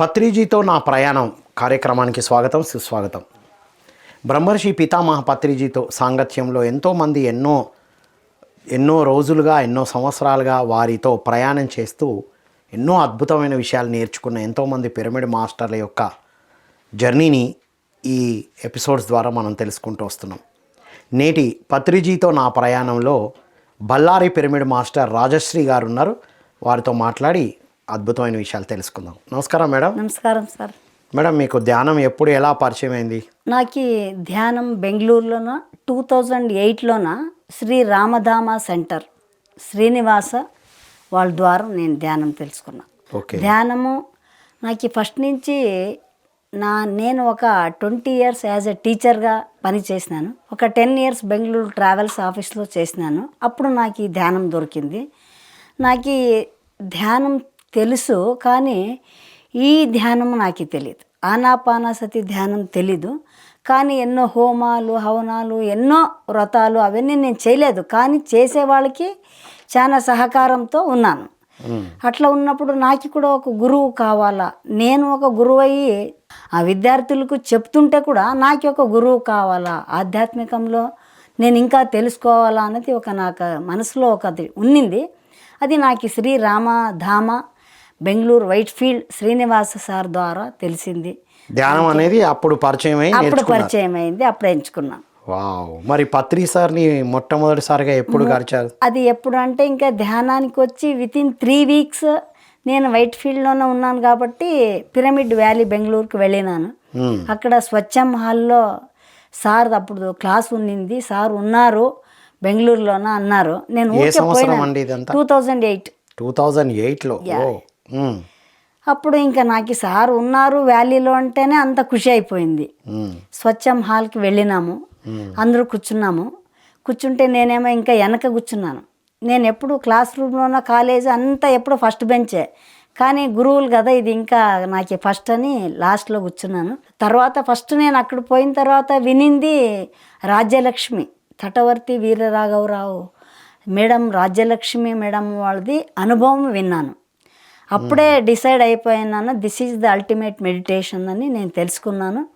పత్రిజీతో నా ప్రయాణం కార్యక్రమానికి స్వాగతం సుస్వాగతం. బ్రహ్మర్షి పితామహ పత్రిజీతో సాంగత్యంలో ఎంతోమంది ఎన్నో ఎన్నో రోజులుగా ఎన్నో సంవత్సరాలుగా వారితో ప్రయాణం చేస్తూ ఎన్నో అద్భుతమైన విషయాలు నేర్చుకున్న ఎంతోమంది పిరమిడ్ మాస్టర్ల యొక్క జర్నీని ఈ ఎపిసోడ్స్ ద్వారా మనం తెలుసుకుంటూ వస్తున్నాం. నేటి పత్రిజీతో నా ప్రయాణంలో బళ్ళారి పిరమిడ్ మాస్టర్ రాజశ్రీ గారు ఉన్నారు. వారితో మాట్లాడి అద్భుతమైన విషయాలు తెలుసుకుందాం. నమస్కారం మేడం. నమస్కారం సార్. మేడం మీకు ధ్యానం ఎప్పుడు ఎలా పరిచయం అయింది నాకు ధ్యానం బెంగళూరులోన టూ థౌజండ్ ఎయిట్లోన శ్రీ రామధామ సెంటర్ శ్రీనివాస వాళ్ళ ద్వారా నేను ధ్యానం తెలుసుకున్నా. ఓకే. ధ్యానము నాకు ఫస్ట్ నుంచి నా నేను ఒక ట్వంటీ ఇయర్స్ యాజ్ ఎ టీచర్గా పనిచేసినాను ఒక టెన్ ఇయర్స్ బెంగళూరు ట్రావెల్స్ ఆఫీస్లో చేసినాను. అప్పుడు నాకు ఈ ధ్యానం దొరికింది. నాకు ఈ ధ్యానం తెలుసు కానీ ఈ ధ్యానం నాకు తెలియదు. ఆనాపానసతి ధ్యానం తెలీదు. కానీ ఎన్నో హోమాలు హవనాలు ఎన్నో వ్రతాలు అవన్నీ నేను చేయలేదు. కానీ చేసే వాళ్ళకి చాలా సహకారంతో ఉన్నాను. అట్లా ఉన్నప్పుడు నాకు కూడా ఒక గురువు కావాలా? నేను ఒక గురువు అయ్యి ఆ విద్యార్థులకు చెప్తుంటే కూడా నాకు ఒక గురువు కావాలా? ఆధ్యాత్మికంలో నేను ఇంకా తెలుసుకోవాలా అన్నది ఒక నాకు మనసులో ఒకటి ఉన్నింది. అది నాకు Shri Ramadhama Bengaluru white field Srinivasa sir ద్వారా తెలిసింది. ధ్యానం అనేది అప్పుడు పరిచయం అప్పుడు పరిచయం అయింది అప్పుడు ఎంచుకున్నాను. వావ్. మరి పత్రి సార్ని మొట్టమొదటిసారిగా ఎప్పుడు గడిచారు అది ఎప్పుడు అంటే ఇంకా ధ్యానానికి వచ్చి విత్ ఇన్ త్రీ వీక్స్ నేను వైట్ ఫీల్డ్లోనే ఉన్నాను కాబట్టి పిరమిడ్ వ్యాలీ బెంగళూరుకి వెళ్ళినాను. అక్కడ స్వచ్ఛం హాల్లో సార్ అప్పుడు క్లాస్ ఉన్నింది. సార్ ఉన్నారు బెంగళూరులోన అన్నారు. నేను? Two thousand eight two thousand ఎయిట్లో. అప్పుడు ఇంకా నాకు సార్ ఉన్నారు వ్యాలీలో అంటేనే అంత ఖుషి అయిపోయింది. స్వచ్ఛం హాల్కి వెళ్ళినాము. అందరూ కూర్చున్నాము. కూర్చుంటే నేనేమో ఇంకా వెనక కూర్చున్నాను. నేను ఎప్పుడు క్లాస్ రూమ్లోన కాలేజ్ అంతా ఎప్పుడు ఫస్ట్ బెంచే. కానీ గురువులు కదా ఇది ఇంకా నాకు ఫస్ట్ అని లాస్ట్లో కూర్చున్నాను. తర్వాత ఫస్ట్ నేను అక్కడ పోయిన తర్వాత వినింది రాజ్యలక్ష్మి తటవర్తి వీరరాఘవరావు. మేడం రాజ్యలక్ష్మి మేడం వాళ్ళది అనుభవం విన్నాను. అప్పుడే decide అయిపోయినాను this is the ultimate meditation అని నేను తెలుసుకున్నాను.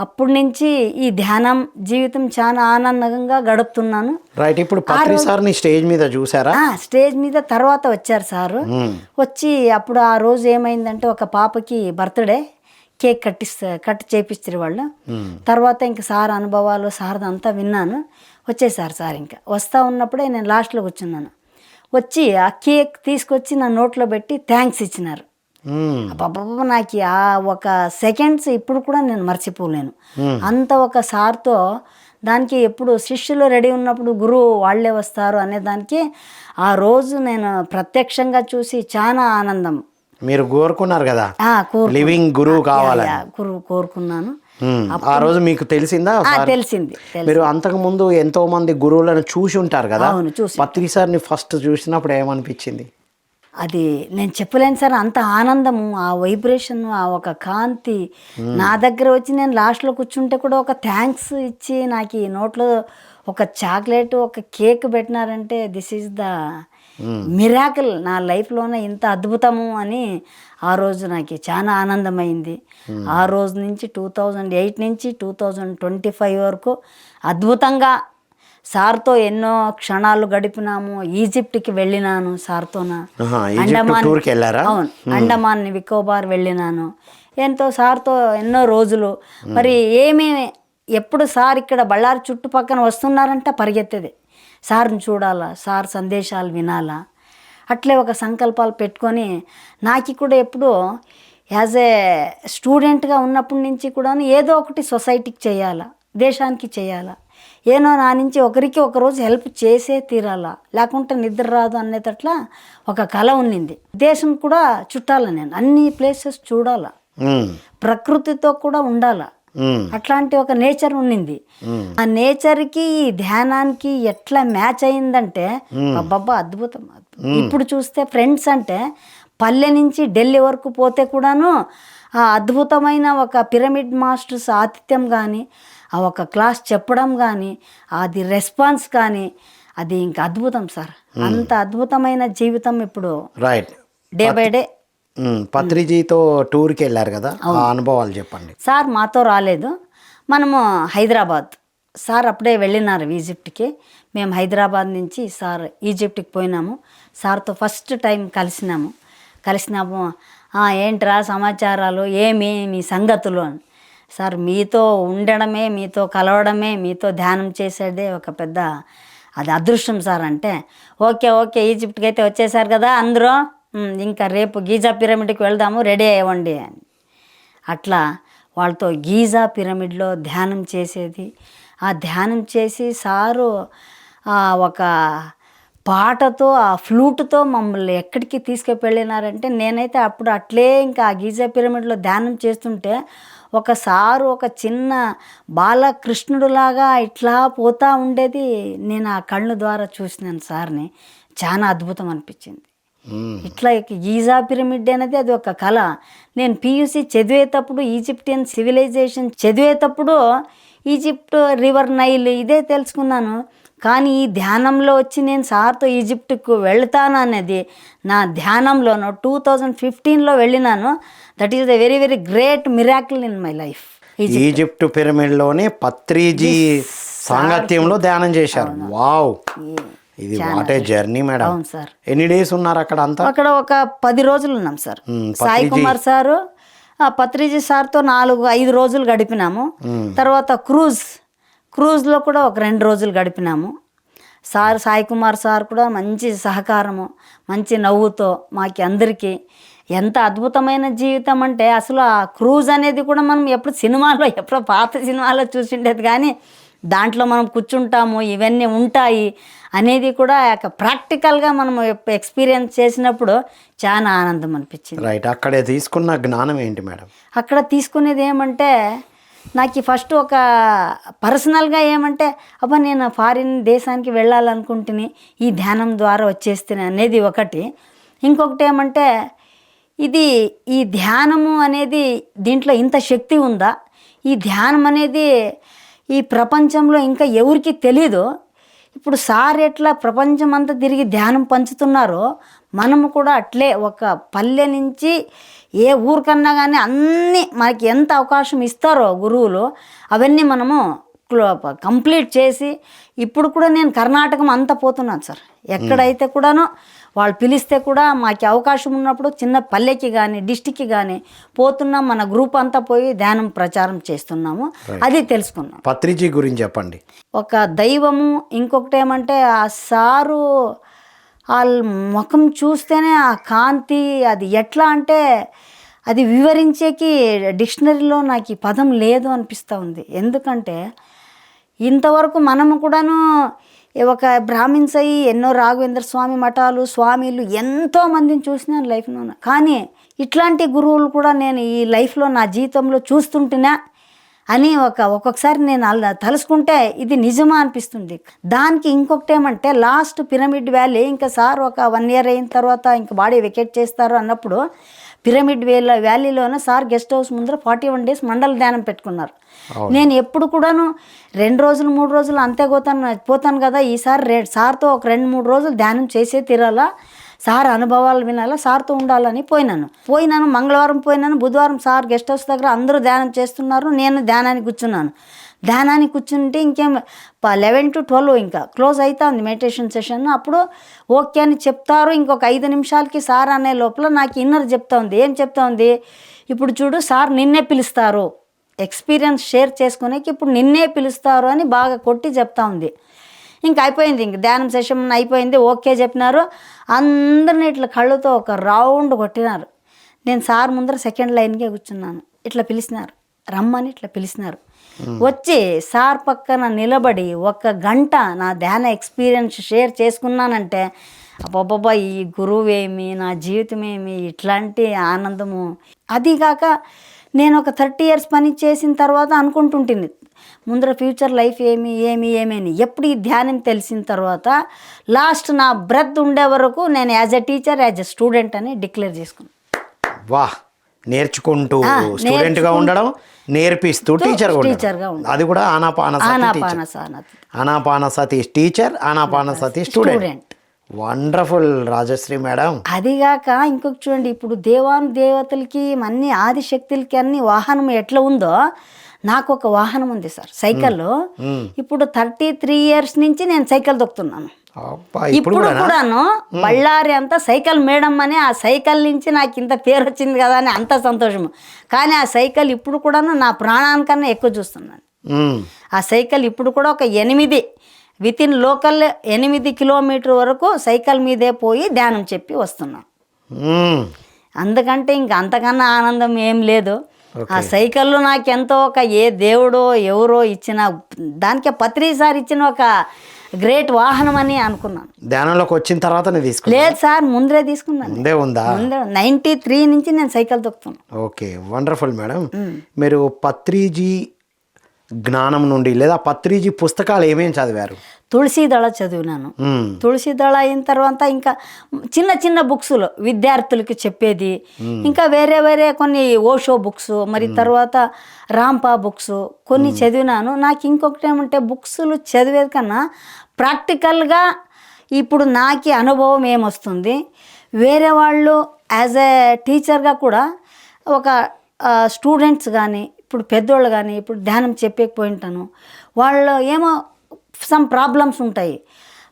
అప్పటి నుంచి ఈ ధ్యానం జీవితం చాలా ఆనందంగా గడుపుతున్నాను. రైట్ ఇప్పుడు సార్ని స్టేజ్ మీద చూసారా? స్టేజ్ మీద తర్వాత వచ్చారు సారు. మ్మ్. వచ్చి అప్పుడు ఆ రోజు ఏమైందంటే ఒక పాపకి బర్త్డే కేక్ కట్టిస్తా కట్ చేపిస్తారు వాళ్ళు. తర్వాత ఇంక సార్ అనుభవాలు సార్ అంతా విన్నాను. వచ్చేసారు సార్ ఇంకా. వస్తా ఉన్నప్పుడే నేను లాస్ట్లో కూర్చున్నాను. వచ్చి ఆ కేక్ తీసుకొచ్చి నా నోట్లో పెట్టి థ్యాంక్స్ ఇచ్చినారు. అబ్బబ్బబ్బ నాకు ఆ ఒక సెకండ్స్ ఇప్పుడు కూడా నేను మర్చిపోలేను. అంత ఒక సార్తో దానికి ఎప్పుడు శిష్యులు రెడీ ఉన్నప్పుడు గురువు వాళ్ళే వస్తారు అనే దానికి ఆ రోజు నేను ప్రత్యక్షంగా చూసి చాలా ఆనందం. మీరు కోరుకున్నారు కదా? లివింగ్ గురువు కావాలని. యా, గురువు కోరుకున్నాను. ఆ రోజు మీకు తెలిసిందా? తెలిసింది తెలి- మీరు అంతకు ముందు ఎంతో మంది గురువులను చూసి ఉంటారు కదా? అవును, చూసి. పత్రి సార్ని ఫస్ట్ చూసినప్పుడు ఏమనిపించింది? అది నేను చెప్పలేను సార్ అంత ఆనందము ఆ వైబ్రేషన్ ఆ ఒక కాంతి. నా దగ్గర వచ్చి నేను లాస్ట్లో కూర్చుంటే కూడా ఒక థ్యాంక్స్ ఇచ్చి నాకు ఈ నోట్లో ఒక చాక్లెట్ ఒక కేక్ పెట్టినారంటే దిస్ ఈజ్ ద మిరాకిల్ నా లైఫ్లోనే ఇంత అద్భుతము అని ఆ రోజు నాకు చాలా ఆనందమైంది. ఆ రోజు నుంచి టూ థౌజండ్ ఎయిట్ నుంచి టూ థౌజండ్ ట్వంటీ ఫైవ్ వరకు అద్భుతంగా సార్తో ఎన్నో క్షణాలు గడిపినాము. ఈజిప్ట్కి వెళ్ళినాను సార్తోన? టూర్కి వెళ్ళారా? అవును అండమాన్ నికోబార్ వెళ్ళినాను. ఎంతో సార్తో ఎన్నో రోజులు. మరి ఏమి ఎప్పుడు సార్ ఇక్కడ బళ్ళారి చుట్టుపక్కన వస్తున్నారంటే? పరిగెత్తేది. సార్ని చూడాలా? సార్ సందేశాలు వినాలా? అట్లే ఒక సంకల్పాలు పెట్టుకొని నాకు కూడా ఎప్పుడు యాజ్ ఏ స్టూడెంట్గా ఉన్నప్పటి నుంచి కూడా ఏదో ఒకటి సొసైటీకి చేయాలా? దేశానికి చేయాలా? ఏనో నా నుంచి ఒకరికి ఒకరోజు హెల్ప్ చేసే తీరాలా. లేకుంటే నిద్ర రాదు అనేటట్లా ఒక కళ ఉన్నింది. దేశం కూడా చుట్టాల నేను. అన్ని ప్లేసెస్ చూడాలా. ప్రకృతితో కూడా ఉండాలా. అట్లాంటి ఒక నేచర్ ఉండింది ఆ నేచర్కి ఈ ధ్యానానికి ఎట్లా మ్యాచ్ అయిందంటే అబ్బబ్బా అద్భుతం. ఇప్పుడు చూస్తే ఫ్రెండ్స్ అంటే పల్లె నుంచి ఢిల్లీ వరకు పోతే కూడాను ఆ అద్భుతమైన ఒక పిరమిడ్ మాస్టర్స్ ఆతిథ్యం కానీ ఆ ఒక క్లాస్ చెప్పడం కానీ అది రెస్పాన్స్ కానీ అది ఇంకా అద్భుతం సార్. అంత అద్భుతమైన జీవితం ఇప్పుడు రైట్ డే బై డే. పత్రిజీతో టూర్కి వెళ్ళారు కదా ఆ అనుభవాలు చెప్పండి. సార్ మాతో రాలేదు. మనము హైదరాబాద్. సార్ అప్పుడే వెళ్ళినారు ఈజిప్ట్కి. మేము హైదరాబాద్ నుంచి సార్ ఈజిప్ట్కి పోయినాము. సార్తో ఫస్ట్ టైం కలిసినాము. కలిసినాము. "ఆ, ఏంట్రా సమాచారాలు? ఏమి మీ సంగతులు అని. సార్ మీతో ఉండడమే మీతో కలవడమే మీతో ధ్యానం చేసేదే ఒక పెద్ద అది అదృష్టం సార్ అంటే. ఓకే ఓకే ఈజిప్ట్కి అయితే వచ్చేసారు కదా అందరూ. ఇంకా రేపు గీజా పిరమిడ్కి వెళ్దాము రెడీ అయ్యండి అని. అట్లా వాళ్ళతో గీజా పిరమిడ్లో ధ్యానం చేసేది. ఆ ధ్యానం చేసి సారు ఒక పాటతో ఆ ఫ్లూట్తో మమ్మల్ని ఎక్కడికి తీసుకువెళ్ళినారంటే నేనైతే అప్పుడు అట్లే ఇంకా ఆ గీజా పిరమిడ్లో ధ్యానం చేస్తుంటే ఒక సారు ఒక చిన్న బాలకృష్ణుడులాగా ఇట్లా పోతా ఉండేది నేను ఆ కళ్ళు ద్వారా చూసినాను సార్ని. చాలా అద్భుతం అనిపించింది. ఇట్లా గీజా పిరమిడ్ అనేది అది ఒక కళ. నేను పియూసి చదివేటప్పుడు ఈజిప్టియన్ సివిలైజేషన్ చదివేటప్పుడు ఈజిప్ట్ రివర్ నైల్ ఇదే తెలుసుకున్నాను. కానీ ఈ ధ్యానంలో వచ్చి నేను సార్తో ఈజిప్ట్కు వెళ్తాను అనేది నా ధ్యానంలోనూ టూ థౌజండ్ ఫిఫ్టీన్లో వెళ్ళినాను. That is the very very great miracle in my life Egypt. పిరమిడ్లోనే Patriji సాంగత్యంలో ధ్యానం చేశారు. వావ్. ఇది వాట్ జర్నీ మేడం. అవును సార్ ఎన్ని డేస్ ఉన్నారు అక్కడ అంతా? అక్కడ ఒక పది రోజులు ఉన్నాం సార్ సాయి కుమార్ సారు ఆ పత్రిజీ సార్తో నాలుగు ఐదు రోజులు గడిపినాము. తర్వాత క్రూజ్ క్రూజ్లో కూడా ఒక రెండు రోజులు గడిపినాము. సార్ సాయి కుమార్ సార్ కూడా మంచి సహకారము మంచి నవ్వుతో మాకి అందరికీ ఎంత అద్భుతమైన జీవితం అంటే అసలు ఆ క్రూజ్ అనేది కూడా మనం ఎప్పుడు సినిమాలో ఎప్పుడో పాత సినిమాలో చూసిండేది కానీ దాంట్లో మనం కూర్చుంటాము ఇవన్నీ ఉంటాయి అనేది కూడా ప్రాక్టికల్గా మనం ఎక్స్పీరియన్స్ చేసినప్పుడు చాలా ఆనందం అనిపించింది. రైట్ అక్కడే తీసుకున్న జ్ఞానం ఏంటి మేడం? అక్కడ తీసుకునేది ఏమంటే నాకు ఫస్ట్ ఒక పర్సనల్గా ఏమంటే అబ్బా నేను ఫారిన్ దేశానికి వెళ్ళాలనుకుంటుని ఈ ధ్యానం ద్వారా వచ్చేస్తే అనేది ఒకటి. ఇంకొకటి ఏమంటే ఇది ఈ ధ్యానము అనేది దీంట్లో ఇంత శక్తి ఉందా? ఈ ధ్యానం అనేది ఈ ప్రపంచంలో ఇంకా ఎవరికి తెలీదు. ఇప్పుడు సార్ ఎట్లా ప్రపంచం అంతా తిరిగి ధ్యానం పంచుతున్నారో మనము కూడా అట్లే ఒక పల్లె నుంచి ఏ ఊరికన్నా కానీ అన్నీ మనకి ఎంత అవకాశం ఇస్తారో గురువులు అవన్నీ మనము క్లో- కంప్లీట్ చేసి ఇప్పుడు కూడా నేను కర్ణాటకం అంతా పోతున్నాను సార్. ఎక్కడైతే కూడాను వాళ్ళు పిలిస్తే కూడా మాకు అవకాశం ఉన్నప్పుడు చిన్న పల్లెకి కానీ డిస్టిక్కి కానీ పోతున్నాం మన గ్రూప్ అంతా పోయి ధ్యానం ప్రచారం చేస్తున్నాము. అది తెలుసుకున్నాం. పత్రిజీ గురించి చెప్పండి. ఒక దైవము ఇంకొకటి ఏమంటే ఆ సారు వాళ్ళ ముఖం చూస్తేనే ఆ కాంతి అది ఎట్లా అంటే అది వివరించేకి డిక్షనరీలో నాకు ఈ పదం లేదు అనిపిస్తూ ఉంది. ఎందుకంటే ఇంతవరకు మనము కూడాను ఒక బ్రాహ్మిన్స్ అయ్యి ఎన్నో రాఘవేంద్ర స్వామి మఠాలు స్వామిలు ఎంతో మందిని చూసినాను లైఫ్లో కానీ ఇట్లాంటి గురువులు కూడా నేను ఈ లైఫ్లో నా జీవితంలో చూస్తుంటున్నా అని ఒక ఒక్కొక్కసారి నేను అలా తలుసుకుంటే ఇది నిజమా అనిపిస్తుంది. దానికి ఇంకొకటి ఏమంటే లాస్ట్ పిరమిడ్ వ్యాలీ ఇంకా సార్ ఒక వన్ ఇయర్ అయిన తర్వాత ఇంకా బాడీ వెకేట్ చేస్తారు అన్నప్పుడు పిరమిడ్ వేల వ్యాలీలోనే సార్ గెస్ట్ హౌస్ ముందర ఫార్టీ వన్ డేస్ మండల ధ్యానం పెట్టుకున్నారు. నేను ఎప్పుడు కూడాను రెండు రోజులు మూడు రోజులు అంతే పోతాను పోతాను కదా ఈసారి రే సార్తో ఒక రెండు మూడు రోజులు ధ్యానం చేసే తీరాలా సార్ అనుభవాలు వినాలా సార్తో ఉండాలని పోయినాను. పోయినాను మంగళవారం పోయినాను బుధవారం సార్ గెస్ట్ హౌస్ దగ్గర అందరూ ధ్యానం చేస్తున్నారు నేను ధ్యానానికి కూర్చున్నాను. ధ్యానానికి కూర్చుంటే ఇంకేం లెవెన్ టు ట్వెల్వ్ ఇంకా క్లోజ్ అవుతుంది మెడిటేషన్ సెషన్. అప్పుడు ఓకే అని చెప్తారు. ఇంకొక ఐదు నిమిషాలకి సార్ అనే లోపల నాకు ఇన్నర్ చెప్తా ఉంది ఏం చెప్తా ఉంది ఇప్పుడు చూడు సార్ నిన్నే పిలుస్తారు. ఎక్స్పీరియన్స్ షేర్ చేసుకునేకి ఇప్పుడు నిన్నే పిలుస్తారు అని బాగా కొట్టి చెప్తా ఉంది ఇంక అయిపోయింది. ఇంక ధ్యానం సెషన్ అయిపోయింది. ఓకే చెప్పినారు. అందరిని ఇట్లా కళ్ళతో ఒక రౌండ్ కొట్టినారు. నేను సార్ ముందర సెకండ్ లైన్కే కూర్చున్నాను. ఇట్లా పిలిచినారు. రమ్మని ఇట్లా పిలిచినారు. వచ్చి సార్ పక్కన నిలబడి ఒక గంట నా ధ్యాన ఎక్స్పీరియన్స్ షేర్ చేసుకున్నానంటే అబ్బాబ్బా ఈ గురువు ఏమి నా జీవితం ఏమి ఇట్లాంటి ఆనందము. అదిగాక నేను ఒక థర్టీ ఇయర్స్ పని చేసిన తర్వాత అనుకుంటుంటుంది ముందర ఫ్యూచర్ లైఫ్ ఏమి ఏమి ఏమి అని. ఎప్పుడు ఈ ధ్యానం తెలిసిన తర్వాత లాస్ట్ నా బ్రెత్ ఉండే వరకు నేను as a teacher as a student అని డిక్లేర్ చేసుకున్నాను వాహ్! నేర్చుకుంటూ స్టూడెంట్గా ఉండడం నేర్పిస్తూ టీచర్. అది కూడా Anapana Anapana సానతి Anapana Sati teacher Anapana Sati student wonderful Rajashri madam అదిగాక ఇంకొక చూడండి ఇప్పుడు దేవాను దేవతలకి అన్ని ఆదిశక్తులకి అన్ని వాహనం ఎట్లా ఉందో నాకు ఒక వాహనం ఉంది సార్ సైకిల్లో. ఇప్పుడు థర్టీ త్రీ ఇయర్స్ నుంచి నేను సైకిల్ తొక్కుతున్నాను. అబ్బా, ఇప్పుడు ఇప్పుడు కూడా కూడాను బళ్ళారి అంతా సైకిల్ మేడం అని ఆ సైకిల్ నుంచి నాకు ఇంత పేరు వచ్చింది కదా అని అంత సంతోషము. కానీ ఆ సైకిల్ ఇప్పుడు కూడాను నా ప్రాణానికన్నా ఎక్కువ చూస్తున్నాను. ఆ సైకిల్ ఇప్పుడు కూడా ఒక ఎనిమిది విత్ ఇన్ లోకల్ ఎనిమిది కిలోమీటర్ వరకు సైకిల్ మీదే పోయి ధ్యానం చెప్పి వస్తున్నాను. అందుకంటే ఇంక అంతకన్నా ఆనందం ఏం లేదు. ఆ సైకిల్లో నాకెంతో ఒక ఏ దేవుడో ఎవరో ఇచ్చిన దానికే పత్రిసారి ఇచ్చిన ఒక గ్రేట్ వాహనం అని అనుకున్నాను. ధ్యానంలోకి వచ్చిన తర్వాత లేదు సార్ ముందరే తీసుకున్నాను. ముందే ఉందా? ముందర నైంటీ త్రీ నుంచి నేను సైకిల్ తొక్కుతున్నాను ఓకే వండర్ఫుల్ మేడం. మీరు పత్రిజీ జ్ఞానం నుండి లేదా పత్రిజీ పుస్తకాలు ఏమేమి చదివారు? తులసీదళ చదివినాను. తులసీదళ అయిన తర్వాత ఇంకా చిన్న చిన్న బుక్స్లో విద్యార్థులకి చెప్పేది. ఇంకా వేరే వేరే కొన్ని ఓషో బుక్స్ మరి తర్వాత రాంపా బుక్స్ కొన్ని చదివినాను. నాకు ఇంకొకటి ఏమంటే బుక్స్లు చదివేది కన్నా ప్రాక్టికల్గా ఇప్పుడు నాకు అనుభవం ఏమొస్తుంది? వేరే వాళ్ళు యాజ్ ఏ టీచర్గా కూడా ఒక స్టూడెంట్స్ కానీ ఇప్పుడు పెద్దోళ్ళు కానీ ఇప్పుడు ధ్యానం చెప్పేకపోయింటాను. వాళ్ళు ఏమో సమ్ ప్రాబ్లమ్స్ ఉంటాయి.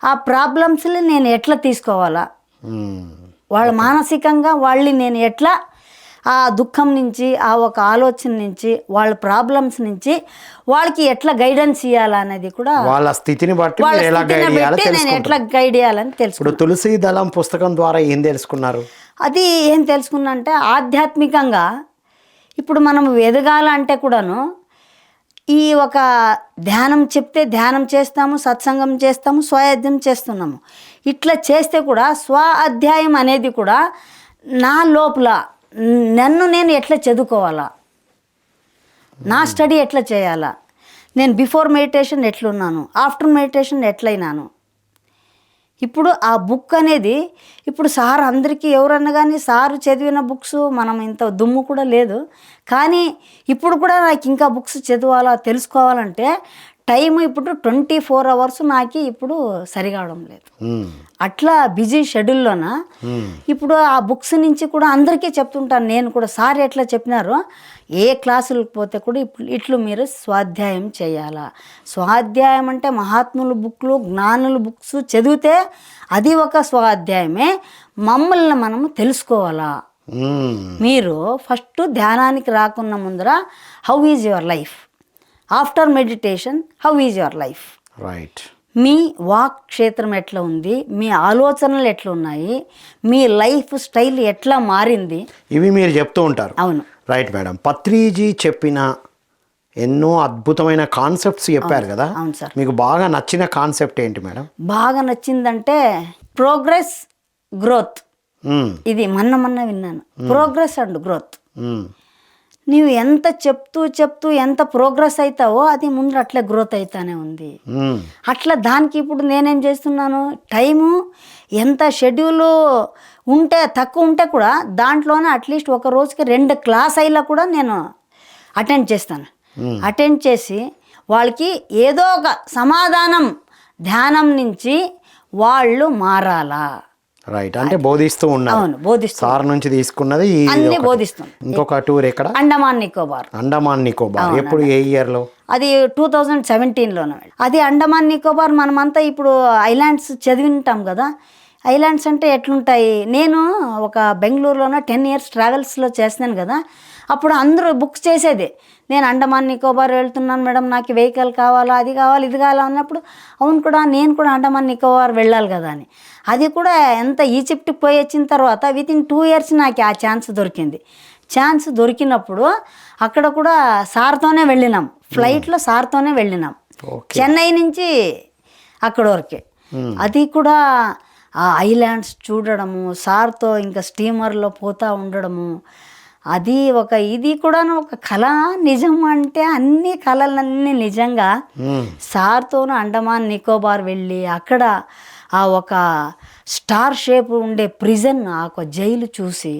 ఆ ప్రాబ్లమ్స్ని నేను ఎట్లా తీసుకోవాలా. వాళ్ళ మానసికంగా వాళ్ళని నేను ఎట్లా ఆ దుఃఖం నుంచి ఆ ఒక ఆలోచన నుంచి వాళ్ళ ప్రాబ్లమ్స్ నుంచి వాళ్ళకి ఎట్లా గైడెన్స్ ఇవ్వాలా అనేది కూడా వాళ్ళ స్థితిని బట్టి నేను ఎట్లా గైడ్ చేయాలని తెలుసు తులసి దళం పుస్తకం ద్వారా ఏం తెలుసుకున్నారు? అది ఏం తెలుసుకున్నా అంటే ఆధ్యాత్మికంగా ఇప్పుడు మనం ఎదగాలంటే కూడాను ఈ ఒక ధ్యానం చెప్తే ధ్యానం చేస్తాము సత్సంగం చేస్తాము స్వాధ్యాయం చేస్తున్నాము. ఇట్లా చేస్తే కూడా స్వ అధ్యాయం అనేది కూడా నా లోపల నన్ను నేను ఎట్లా చదువుకోవాలా? నా స్టడీ ఎట్లా చేయాలా? నేను బిఫోర్ మెడిటేషన్ ఎట్లున్నాను? ఆఫ్టర్ మెడిటేషన్ ఎట్లయినాను? ఇప్పుడు ఆ బుక్ అనేది ఇప్పుడు సార్ అందరికీ ఎవరన్నా కానీ సారు చదివిన బుక్స్ మనం ఇంత దుమ్ము కూడా లేదు. కానీ ఇప్పుడు కూడా నాకు ఇంకా బుక్స్ చదవాలా తెలుసుకోవాలంటే టైం ఇప్పుడు ట్వంటీ ఫోర్ అవర్స్ నాకు ఇప్పుడు సరిగావడం లేదు. అట్లా బిజీ షెడ్యూల్లోన? ఇప్పుడు ఆ బుక్స్ నుంచి కూడా అందరికీ చెప్తుంటాను నేను కూడా సార్ ఎట్లా చెప్పినారో ఏ క్లాసులకు పోతే కూడా ఇప్పుడు ఇట్లు మీరు స్వాధ్యాయం చేయాలా? స్వాధ్యాయం అంటే మహాత్ముల బుక్లు జ్ఞానుల బుక్స్ చదివితే అది ఒక స్వాధ్యాయమే మమ్మల్ని మనము తెలుసుకోవాలా. మీరు ఫస్ట్ ధ్యానానికి రాకున్న ముందర how is your life? After meditation how is your life? Right. మీ వాక్ క్షేత్రం ఎట్లా ఉంది? మీ ఆలోచనలు ఎట్లా ఉన్నాయి మీ లైఫ్ స్టైల్ ఎట్లా మారింది? ఇవి మీరు చెప్తూ ఉంటారు. అవును. Right madam. పత్రిజీ చెప్పిన ఎన్నో అద్భుతమైన కాన్సెప్ట్స్ చెప్పారు కదా? అవును సార్. మీకు బాగా నచ్చిన కాన్సెప్ట్ ఏంటి మేడం? బాగా నచ్చిందంటే ప్రోగ్రెస్ గ్రోత్. ఇది మొన్న మొన్న విన్నాను. Progress and growth. నీవు ఎంత చెప్తూ చెప్తూ ఎంత ప్రోగ్రెస్ అవుతావో అది ముందు అట్లే గ్రోత్ అవుతానే ఉంది. అట్లా దానికి ఇప్పుడు నేనేం చేస్తున్నాను? టైము ఎంత షెడ్యూల్ ఉంటే తక్కువ ఉంటే కూడా దాంట్లోనే అట్లీస్ట్ ఒక రోజుకి రెండు క్లాస్ అయినా కూడా నేను అటెండ్ చేస్తాను. అటెండ్ చేసి వాళ్ళకి ఏదో ఒక సమాధానం ధ్యానం నుంచి వాళ్ళు మారాలా. రైట్ అంటే బోధిస్తూ ఉన్నారు. అవును బోధిస్తాను సార్ నుంచి తీసుకున్నది ఈ అన్ని ఒకటి. బోధిస్తాను ఇంకొక టూర్ ఎక్కడ? అండమాన్ నికోబార్. అండమాన్ నికోబార్. ఎప్పుడు ఏ ఇయర్లో? అది టూ థౌజండ్ సెవెంటీన్లోనే అది అండమాన్ నికోబార్ మనమంతా ఇప్పుడు ఐలాండ్స్ చదివింటాం కదా. ఐలాండ్స్ అంటే ఎట్లుంటాయి? నేను ఒక బెంగళూరులోనే టెన్ ఇయర్స్ ట్రావెల్స్లో చేస్తున్నాను కదా. అప్పుడు అందరూ బుక్ చేసేది. నేను అండమాన్ నికోబార్ వెళ్తున్నాను మేడం నాకు వెహికల్ కావాలా అది కావాలి ఇది కావాలా అన్నప్పుడు అవును కూడా నేను కూడా అండమాన్ నికోబార్ వెళ్ళాలి కదా అని. అది కూడా ఎంత ఈజిప్ట్కి పోయి వచ్చిన తర్వాత విత్ ఇన్ టూ ఇయర్స్ నాకు ఆ ఛాన్స్ దొరికింది. ఛాన్స్ దొరికినప్పుడు అక్కడ కూడా సార్తోనే వెళ్ళినాం. ఫ్లైట్లో సార్తోనే వెళ్ళినాం. చెన్నై నుంచి అక్కడ వరకే. అది కూడా ఆ ఐలాండ్స్ చూడడము సార్తో ఇంకా స్టీమర్లో పోతా ఉండడము అది ఒక ఇది కూడా ఒక కళ. నిజం అంటే అన్ని కళలన్నీ నిజంగా. సార్తోనూ అండమాన్ నికోబార్ వెళ్ళి అక్కడ ఆ ఒక స్టార్ షేప్ ఉండే ప్రిజన్ ఆ ఒక జైలు చూసి.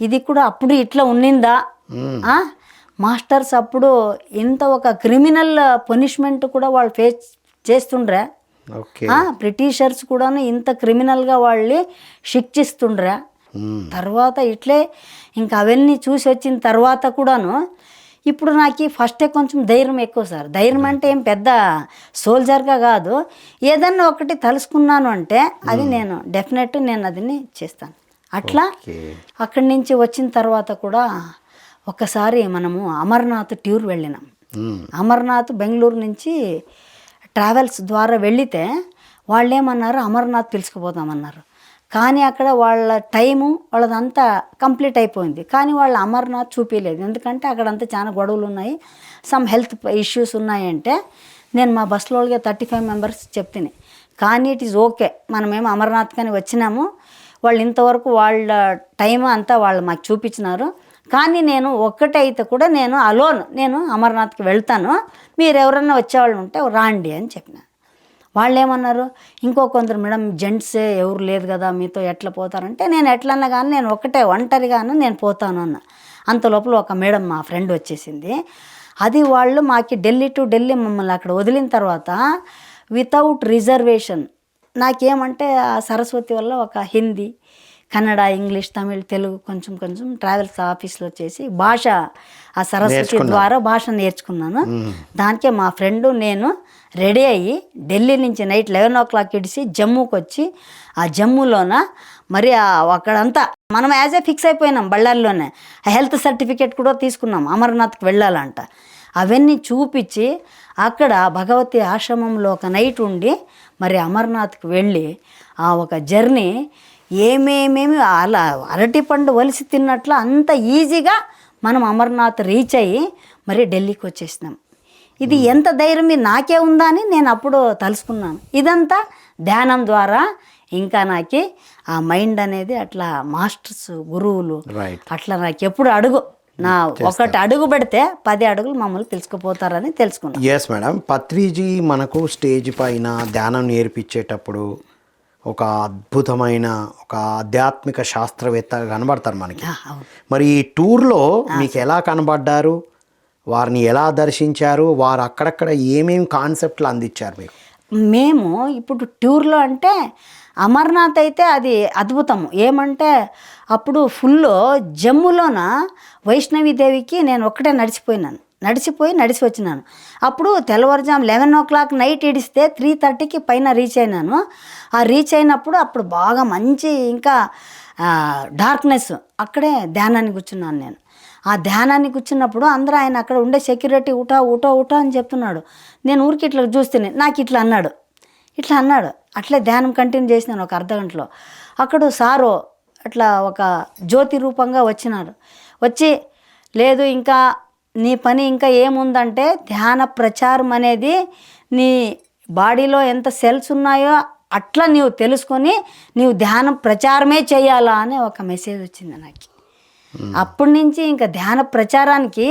ఇది కూడా అప్పుడు ఇట్లా ఉన్నిందా ఆ? మాస్టర్స్ అప్పుడు ఇంత ఒక క్రిమినల్ పనిష్మెంట్ కూడా వాళ్ళు ఫేస్ చేస్తుండ్రా బ్రిటిషర్స్ కూడాను ఇంత క్రిమినల్గా వాళ్ళు శిక్షిస్తుండ్రా. తర్వాత ఇట్లే ఇంకా అవన్నీ చూసి వచ్చిన తర్వాత కూడాను ఇప్పుడు నాకు ఫస్టే కొంచెం ధైర్యం ఎక్కువ సార్. ధైర్యం అంటే ఏం పెద్ద సోల్జర్గా కాదు. ఏదన్నా ఒకటి తలుసుకున్నాను అంటే అది నేను డెఫినెట్ నేను అదిని చేస్తాను. అట్లా. అక్కడి నుంచి వచ్చిన తర్వాత కూడా ఒకసారి మనము అమర్నాథ్ టూర్ వెళ్ళినాం. అమర్నాథ్ బెంగళూరు నుంచి ట్రావెల్స్ ద్వారా వెళితే వాళ్ళు ఏమన్నారు అమర్నాథ్ పిలుచుకుపోతామన్నారు. కానీ అక్కడ వాళ్ళ టైము వాళ్ళదంతా కంప్లీట్ అయిపోయింది. కానీ వాళ్ళ అమర్నాథ్ చూపించలేదు ఎందుకంటే అక్కడంతా చాలా గొడవలు ఉన్నాయి సమ్ హెల్త్ ఇష్యూస్ ఉన్నాయంటే నేను మా బస్సులో వాళ్ళకి థర్టీ ఫైవ్ మెంబర్స్ చెప్తాను. కానీ ఇట్ ఈజ్ ఓకే. మనమేమో అమర్నాథ్ కానీ వచ్చినాము. వాళ్ళు ఇంతవరకు వాళ్ళ టైం అంతా వాళ్ళు మాకు చూపించినారు. కానీ నేను ఒక్కటైతే కూడా నేను అలోన్ నేను అమర్నాథ్కి వెళ్తాను. మీరు ఎవరన్నా వచ్చేవాళ్ళు ఉంటే రాండి అని చెప్పిన. వాళ్ళు ఏమన్నారు ఇంకో కొందరు మేడం జెంట్సే ఎవరు లేదు కదా మీతో ఎట్లా పోతారంటే నేను ఎట్లన్నా కానీ నేను ఒకటే ఒంటరిగాను నేను పోతాను అన్న. అంత లోపల ఒక మేడం మా ఫ్రెండ్ వచ్చేసింది. అది వాళ్ళు మాకి ఢిల్లీ టు ఢిల్లీ మమ్మల్ని అక్కడ వదిలిన తర్వాత వితౌట్ రిజర్వేషన్. నాకేమంటే ఆ సరస్వతి వల్ల ఒక హిందీ కన్నడ ఇంగ్లీష్ తమిళ్ తెలుగు కొంచెం కొంచెం ట్రావెల్స్ ఆఫీస్లో చేసి భాష ఆ సరస్వతి ద్వారా భాష నేర్చుకున్నాను. దానికే మా ఫ్రెండ్ నేను రెడీ అయ్యి ఢిల్లీ నుంచి నైట్ లెవెన్ ఓ క్లాక్ ఇడిసి జమ్మూకి వచ్చి ఆ జమ్మూలోన మరి ఆ అక్కడంతా మనం యాజ్ ఏ ఫిక్స్ అయిపోయినాం బళ్ళారిలోనే. ఆ హెల్త్ సర్టిఫికేట్ కూడా తీసుకున్నాం. అమర్నాథ్కి వెళ్ళాలంట. అవన్నీ చూపించి అక్కడ భగవతి ఆశ్రమంలో ఒక నైట్ ఉండి మరి అమర్నాథ్కి వెళ్ళి ఆ ఒక జర్నీ ఏమేమేమి అలా అరటిపండు వలిసి తిన్నట్లు అంత ఈజీగా మనం అమర్నాథ్ రీచ్ అయ్యి మరి ఢిల్లీకి వచ్చేసినాం. ఇది ఎంత ధైర్యం నాకే ఉందా అని నేను అప్పుడు తలుసుకున్నాను. ఇదంతా ధ్యానం ద్వారా ఇంకా నాకు ఆ మైండ్ అనేది అట్లా మాస్టర్స్ గురువులు అట్లా నాకు ఎప్పుడు అడుగు నా ఒకటి అడుగు పెడితే పది అడుగులు మమ్మల్ని పిలుచుకుపోతారని తెలుసుకున్నాను. ఎస్ మేడం పత్రిజీ మనకు స్టేజ్ పైన ధ్యానం నేర్పించేటప్పుడు ఒక అద్భుతమైన ఒక ఆధ్యాత్మిక శాస్త్రవేత్తగా కనబడతారు మనకి. మరి ఈ టూర్లో మీకు ఎలా కనబడ్డారు? వారిని ఎలా దర్శించారు? వారు అక్కడక్కడ ఏమేమి కాన్సెప్ట్లు అందించారు మీకు? మేము ఇప్పుడు టూర్లో అంటే అమర్నాథ్ అయితే అది అద్భుతము. ఏమంటే అప్పుడు ఫుల్ జమ్ములోన వైష్ణవీదేవికి నేను ఒక్కటే నడిచిపోయినాను. నడిచిపోయి నడిచి వచ్చినాను. అప్పుడు తెల్లవారుజాము లెవెన్ ఓ క్లాక్ నైట్ ఇడిస్తే త్రీ థర్టీకి పైన రీచ్ అయినాను. ఆ రీచ్ అయినప్పుడు అప్పుడు బాగా మంచి ఇంకా డార్క్నెస్ అక్కడే ధ్యానాన్ని కూర్చున్నాను నేను. ఆ ధ్యానాన్ని కూర్చున్నప్పుడు అందరూ ఆయన అక్కడ ఉండే సెక్యూరిటీ ఉటా ఉటా ఉటా అని చెప్తున్నాడు. నేను ఊరికి ఇట్లా చూస్తేనే నాకు ఇట్లా అన్నాడు. ఇట్లా అన్నాడు. అట్లే ధ్యానం కంటిన్యూ చేసినాను ఒక అర్ధ గంటలో. అక్కడ సారు అట్లా ఒక జ్యోతి రూపంగా వచ్చినారు. వచ్చి లేదు ఇంకా నీ పని ఇంకా ఏముందంటే ధ్యాన ప్రచారం అనేది నీ బాడీలో ఎంత సెల్స్ ఉన్నాయో అట్లా నీవు తెలుసుకొని నీవు ధ్యానం ప్రచారమే చేయాలా అనే ఒక మెసేజ్ వచ్చింది నాకు. అప్పటి నుంచి ఇంకా ధ్యాన ప్రచారానికి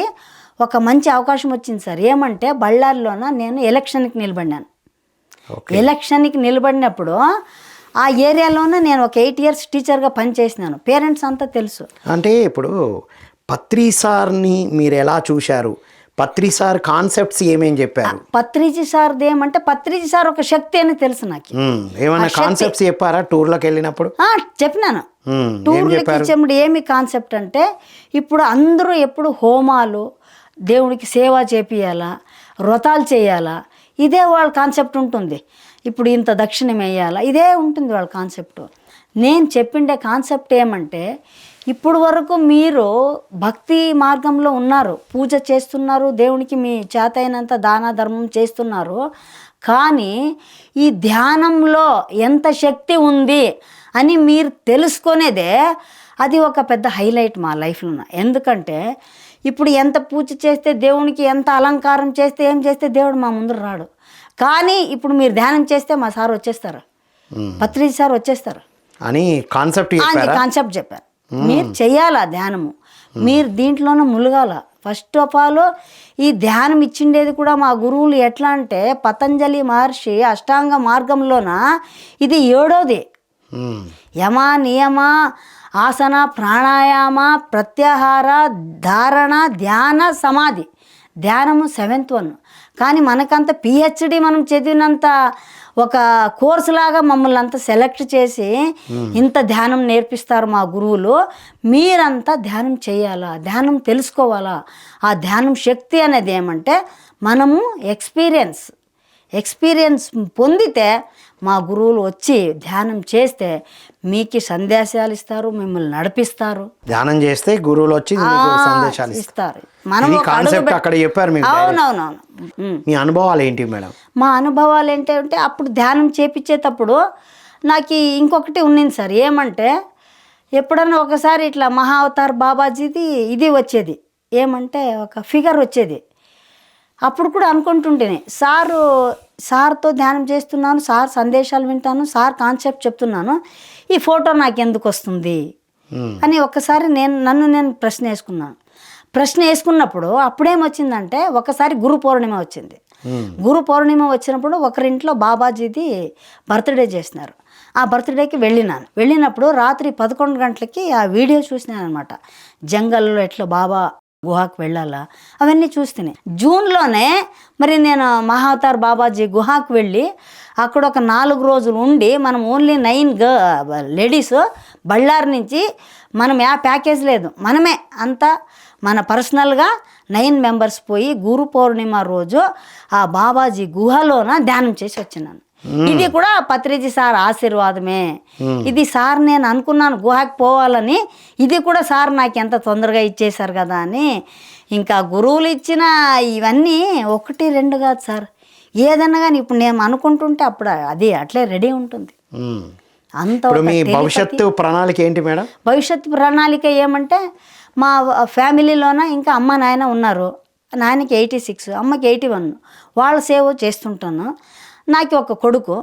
ఒక మంచి అవకాశం వచ్చింది సార్. ఏమంటే బళ్ళారిలోన నేను ఎలక్షన్కి నిలబడినాను. ఎలక్షన్కి నిలబడినప్పుడు ఆ ఏరియాలోనే నేను ఒక ఎయిట్ ఇయర్స్ టీచర్గా పనిచేసినాను. పేరెంట్స్ అంతా తెలుసు. అంటే ఇప్పుడు పత్రి సార్ని మీరు ఎలా చూశారు? పత్రి సార్ కాన్సెప్ట్స్ ఏమేం చెప్పారు? పత్రిజీ సార్ది ఏమంటే పత్రిజీ సార్ ఒక శక్తి అని తెలుసు నాకు. ఏమైనా కాన్సెప్ట్స్ చెప్పారా టూర్లోకి వెళ్ళినప్పుడు? చెప్పినాను. టూర్లకి చెప్పారు? ఇచ్చేప్పుడు ఏమి కాన్సెప్ట్ అంటే ఇప్పుడు అందరూ ఎప్పుడు హోమాలు దేవుడికి సేవ చేపియాలా వ్రతాలు చేయాలా ఇదే వాళ్ళ కాన్సెప్ట్ ఉంటుంది. ఇప్పుడు ఇంత దక్షిణం వేయాలా? ఇదే ఉంటుంది వాళ్ళ కాన్సెప్ట్. నేను చెప్పిండే కాన్సెప్ట్ ఏమంటే ఇప్పుడు వరకు మీరు భక్తి మార్గంలో ఉన్నారు. పూజ చేస్తున్నారు దేవునికి మీ చేతైనంత దాన ధర్మం చేస్తున్నారు. కానీ ఈ ధ్యానంలో ఎంత శక్తి ఉంది అని మీరు తెలుసుకునేదే అది ఒక పెద్ద హైలైట్ మా లైఫ్లో. ఎందుకంటే ఇప్పుడు ఎంత పూజ చేస్తే దేవునికి ఎంత అలంకారం చేస్తే ఏం చేస్తే దేవుడు మా ముందు రాడు. కానీ ఇప్పుడు మీరు ధ్యానం చేస్తే మా సార్ వచ్చేస్తారు. పత్రిజీ సార్ వచ్చేస్తారు. అని కాన్సెప్ట్ కాన్సెప్ట్ చెప్పారు. మీరు చెయ్యాలా ధ్యానము? మీరు దీంట్లోనే ములగాల? ఫస్ట్ ఆఫ్ ఆల్ ఈ ధ్యానం ఇచ్చిండేది కూడా మా గురువులు ఎట్లా అంటే పతంజలి మహర్షి అష్టాంగ మార్గంలోన ఇది ఏడోది. యమ నియమ ఆసన ప్రాణాయామ ప్రత్యాహార ధారణ ధ్యాన సమాధి. ధ్యానము సెవెంత్ వన్. కానీ మనకంత పిహెచ్డి మనం చదివినంత ఒక కోర్సు లాగా మమ్మల్ని అంతా సెలెక్ట్ చేసి ఇంత ధ్యానం నేర్పిస్తారు మా గురువులు. మీరంతా ధ్యానం చేయాలా? ధ్యానం తెలుసుకోవాలా? ఆ ధ్యానం శక్తి అనేది ఏమంటే మనము ఎక్స్పీరియన్స్. ఎక్స్పీరియన్స్ పొందితే మా గురువులు వచ్చి ధ్యానం చేస్తే మీకు సందేశాలు ఇస్తారు మిమ్మల్ని నడిపిస్తారు. ధ్యానం చేస్తే గురువులు వచ్చి సందేశాలు ఇస్తారు. కాన్సెప్ట్ అక్కడ చెప్పారు అవునవునవును. మీ అనుభవాలు ఏంటి మేడం? మా అనుభవాలు ఏంటంటే అప్పుడు ధ్యానం చేపించేటప్పుడు నాకు ఇంకొకటి ఉన్నింది సార్. ఏమంటే ఎప్పుడన్నా ఒకసారి ఇట్లా మహా అవతార్ బాబాజీది ఇది వచ్చేది. ఏమంటే ఒక ఫిగర్ వచ్చేది. అప్పుడు కూడా అనుకుంటుంటేనే సారు సార్తో ధ్యానం చేస్తున్నాను సార్ సందేశాలు వింటాను సార్ కాన్సెప్ట్ చెప్తున్నాను ఈ ఫోటో నాకు ఎందుకు వస్తుంది. అని ఒక్కసారి నేను నన్ను నేను ప్రశ్న వేసుకున్నాను. ప్రశ్న వేసుకున్నప్పుడు అప్పుడేమొచ్చిందంటే ఒకసారి గురు పౌర్ణిమ వచ్చింది. గురు పౌర్ణిమ వచ్చినప్పుడు ఒకరింట్లో బాబాజీది బర్త్డే చేసినారు. ఆ బర్త్డేకి వెళ్ళినాను. వెళ్ళినప్పుడు రాత్రి పదకొండు గంటలకి ఆ వీడియో చూసినాను అనమాట జంగల్లో ఎట్లా బాబా గుహాకు వెళ్ళాలా? అవన్నీ చూస్తేనే. జూన్లోనే మరి నేను మహావతార్ బాబాజీ గుహాకు వెళ్ళి అక్కడ ఒక నాలుగు రోజులు ఉండి మనం ఓన్లీ నైన్ గ లేడీస్ బళ్ళారి నుంచి మనం యా ప్యాకేజ్ లేదు. మనమే అంతా మన పర్సనల్గా నైన్ మెంబర్స్ పోయి గురు పౌర్ణిమ రోజు ఆ బాబాజీ గుహలోన ధ్యానం చేసి వచ్చినాను. ఇది కూడా పత్రిజీ సార్ ఆశీర్వాదమే. ఇది సార్ నేను అనుకున్నాను గుహకి పోవాలని. ఇది కూడా సార్ నాకు ఎంత తొందరగా ఇచ్చేశారు కదా అని. ఇంకా గురువులు ఇచ్చిన ఇవన్నీ ఒకటి రెండు కాదు సార్. ఏదన్నా కానీ ఇప్పుడు నేను అనుకుంటుంటే అప్పుడు అది అట్లే రెడీ ఉంటుంది. అంత మీ భవిష్యత్తు ప్రణాళిక ఏంటి మేడం? భవిష్యత్ ప్రణాళిక ఏమంటే మా ఫ్యామిలీలోన ఇంకా అమ్మ నాయన ఉన్నారు. నాయనకి ఎయిటీ సిక్స్ అమ్మకి ఎయిటీ వన్. వాళ్ళ సేవ చేస్తుంటాను. నాకు ఒక కొడుకు.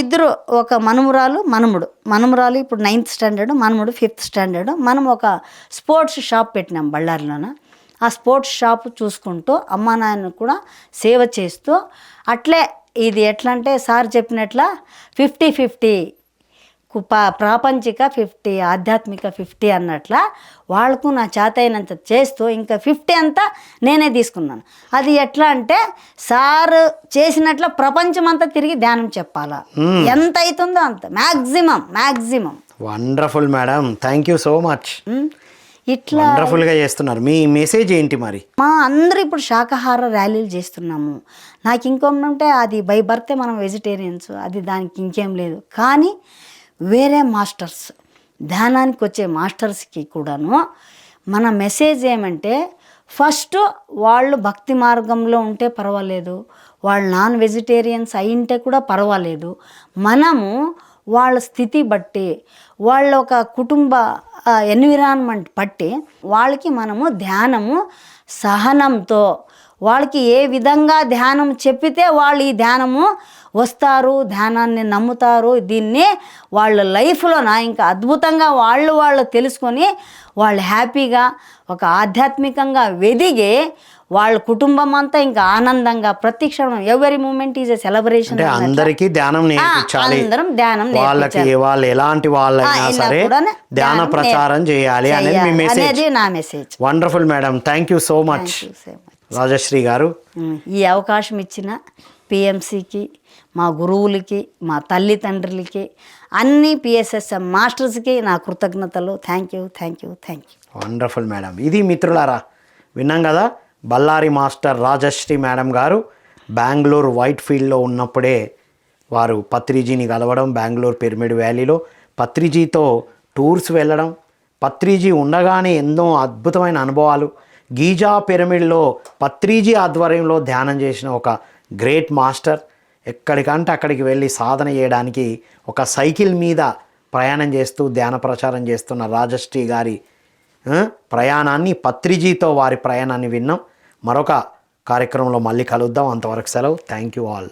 ఇద్దరు ఒక మనుమురాలు మనముడు. మనుమురాలు ఇప్పుడు నైన్త్ స్టాండర్డ్ మనముడు ఫిఫ్త్ స్టాండర్డ్. మనం ఒక స్పోర్ట్స్ షాప్ పెట్టినాం బళ్ళారిలోన ఆ స్పోర్ట్స్ షాప్ చూసుకుంటూ అమ్మా నాయన కూడా సేవ చేస్తూ అట్లే ఇది ఎట్లా అంటే సార్ చెప్పినట్ల ఫిఫ్టీ ఫిఫ్టీ ప్రాపంచిక ఫిఫ్టీ ఆధ్యాత్మిక ఫిఫ్టీ అన్నట్ల వాళ్ళకు నా చేత అయినంత చేస్తూ ఇంకా ఫిఫ్టీ అంతా నేనే తీసుకున్నాను. అది ఎట్లా అంటే సార్ చేసినట్ల ప్రపంచం అంతా తిరిగి ధ్యానం చెప్పాలా. ఎంత అవుతుందో అంత. Maximum maximum wonderful madam thank you so much ఇట్లా వండర్ఫుల్గా చేస్తున్నారు. మీ మెసేజ్ ఏంటి మరి? మా అందరూ ఇప్పుడు శాకాహార ర్యాలీలు చేస్తున్నాము. నాకు ఇంకొంటే అది బై బర్తే మనం వెజిటేరియన్స్ అది దానికి ఇంకేం లేదు. కానీ వేరే మాస్టర్స్ ధ్యానానికి వచ్చే మాస్టర్స్కి కూడాను మన మెసేజ్ ఏమంటే ఫస్ట్ వాళ్ళు భక్తి మార్గంలో ఉంటే పర్వాలేదు వాళ్ళు నాన్ వెజిటేరియన్స్ అయింటే కూడా పర్వాలేదు. మనము వాళ్ళ స్థితి బట్టి వాళ్ళ ఒక కుటుంబ ఎన్విరాన్మెంట్ బట్టి వాళ్ళకి మనము ధ్యానము సహనంతో వాళ్ళకి ఏ విధంగా ధ్యానం చెప్పితే వాళ్ళు ఈ ధ్యానము వస్తారు ధ్యానాన్ని నమ్ముతారు దీన్ని వాళ్ళ లైఫ్లోన ఇంకా అద్భుతంగా వాళ్ళు వాళ్ళు తెలుసుకొని వాళ్ళు హ్యాపీగా ఒక ఆధ్యాత్మికంగా వెదిగి వాళ్ళ కుటుంబం అంతా ఇంకా ఆనందంగా ప్రతి క్షణం ఎవరి మూమెంట్ ఈజ్ ఎ సెలబ్రేషన్ అందరికీ ధ్యానం అందరం ధ్యానం వాళ్ళకి. వాళ్ళు ఎలాంటి వాళ్ళైనా సరే ధ్యాన ప్రచారం చేయాలి అనేది మీ చేయాలి మెసేజ్ అనేది నా message wonderful madam thank you so much Rajashri garu. ఈ అవకాశం ఇచ్చిన పిఎంసికి మా గురువులకి మా తల్లిదండ్రులకి అన్ని పిఎస్ఎస్ఎం మాస్టర్స్కి నా కృతజ్ఞతలు. Thank you thank you thank you wonderful madam ఇది మిత్రులారా విన్నాం కదా బళ్ళారి మాస్టర్ రాజశ్రీ మేడం గారు బెంగళూరు వైట్ ఫీల్డ్లో ఉన్నప్పుడే వారు పత్రిజీని కలవడం బెంగళూరు పిరమిడ్ వ్యాలీలో పత్రిజీతో టూర్స్ వెళ్ళడం. పత్రిజీ ఉండగానే ఎన్నో అద్భుతమైన అనుభవాలు గీజా పిరమిడ్లో పత్రీజీ ఆధ్వర్యంలో ధ్యానం చేసిన ఒక గ్రేట్ మాస్టర్ ఎక్కడికంటే అక్కడికి వెళ్ళి సాధన చేయడానికి ఒక సైకిల్ మీద ప్రయాణం చేస్తూ ధ్యాన ప్రచారం చేస్తున్న రాజశ్రీ గారి ప్రయాణాన్ని పత్రిజీతో వారి ప్రయాణాన్ని విన్నాం. మరొక కార్యక్రమంలో మళ్ళీ కలుద్దాం. అంతవరకు సెలవు. Thank you all